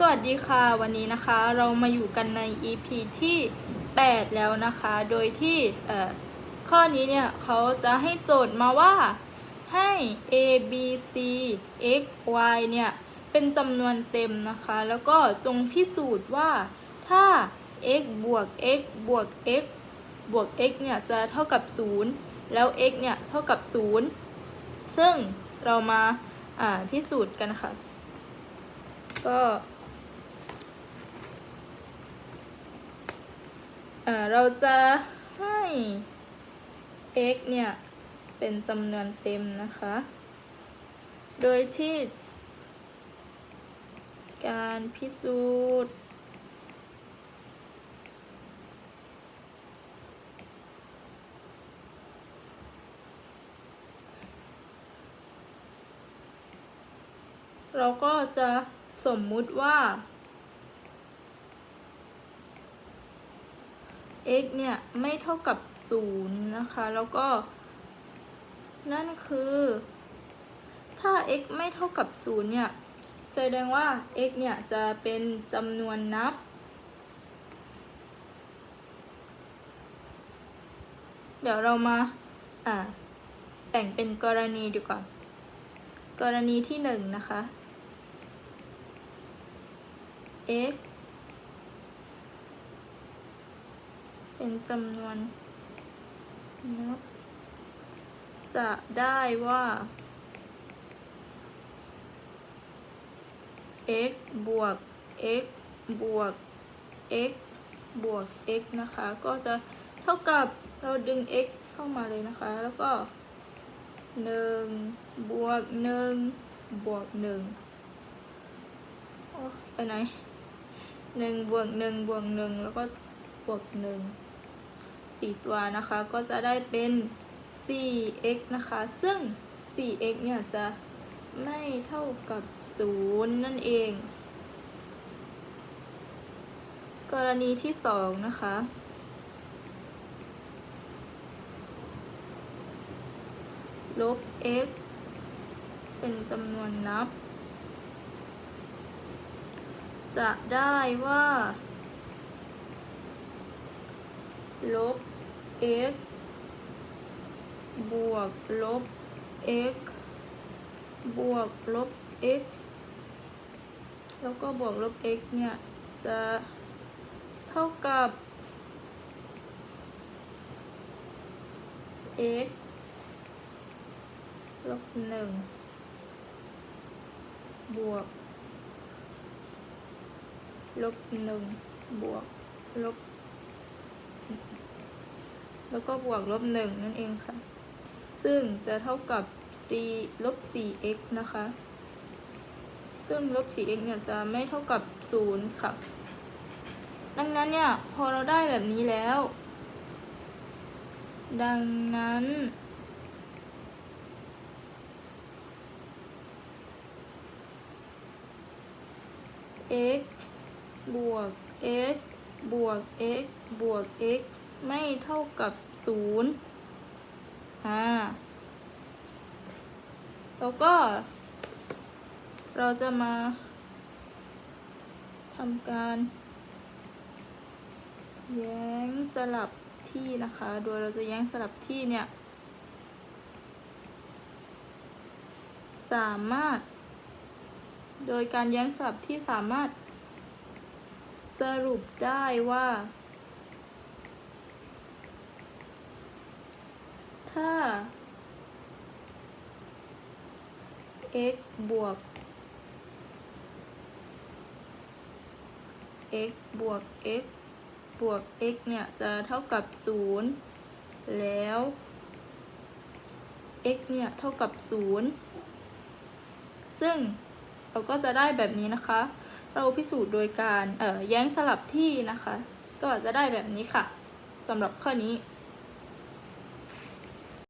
สวัสดีค่ะวันนี้นะคะเรามาอยู่กันใน EP ที่ 8 แล้วนะคะ โดยที่ข้อนี้เนี่ยเขาจะให้โจทย์มาว่าให้ a b c x y เนี่ยเป็นจำนวนเต็มนะคะ แล้วก็จงพิสูจน์ว่าถ้า x บวก x บวก x บวก x เนี่ยจะเท่ากับ 0 แล้ว x เนี่ยเท่ากับ 0 ซึ่งเรามาพิสูจน์กันค่ะก็ เราจะให้ x เนี่ยเป็นจำนวนเต็มนะคะ โดยที่ การพิสูจน์เราก็จะสมมุติว่า x เนี่ย ไม่เท่ากับ 0 นะคะ แล้วก็ นั่นคือ ถ้า x ไม่เท่ากับ 0 เนี่ย แสดงว่า x เนี่ย จะเป็นจำนวนนับ เดี๋ยวเรามา อ่าแบ่งเป็นกรณีดีกว่า กรณีที่หนึ่งนะคะ x เป็นจำนวนนับจะได้ว่า x บวก x บวก x บวก x นะคะ ก็จะเท่ากับเราดึง x เข้ามาเลยนะคะ แล้วก็หนึ่งบวกหนึ่งบวกหนึ่งโอ้ไปไหนหนึ่งบวกหนึ่งบวกหนึ่งแล้วก็บวกห นึ่งสี่ตัวนะคะ ก็จะได้เป็น 4x นะคะ ซึ่ง 4x เนี่ยจะไม่เท่ากับ 0 นั่นเอง กรณีที่ 2 นะคะ ลบ x เป็นจำนวนนับ จะได้ว่า ลบ x บวกลบ x บวกลบ x แล้วก็บวกลบ x เนี่ย จะเท่ากับ x ลบหนึ่งบวกลบหนึ่งบวกลบ แล้วก็บวกลบหนึ่งนั่นเองค่ะ ซึ่งจะเท่ากับ c ลบ 4x นะคะ ซึ่งลบ 4x เนี่ยจะไม่เท่ากับ 0 ค่ะ ดังนั้นเนี่ยพอเราได้แบบนี้แล้ว ดังนั้น x บวก x บวก x บวก x ไม่เท่ากับ0อ่าแล้วก็ เราจะมาทำการแย้งสลับที่นะคะ โดยเราจะแย้งสลับที่เนี่ย สามารถ โดยการแย้งสลับที่สามารถ สรุปได้ว่า ถ้า x บวก x บวก x บวก x เนี่ย จะเท่ากับ 0 แล้ว x เนี่ย เท่ากับ 0 ซึ่งเราก็จะได้แบบนี้นะคะ เราพิสูจน์โดยการเอ่อแย้งสลับที่นะคะ ก็จะได้แบบนี้ค่ะสำหรับข้อนี้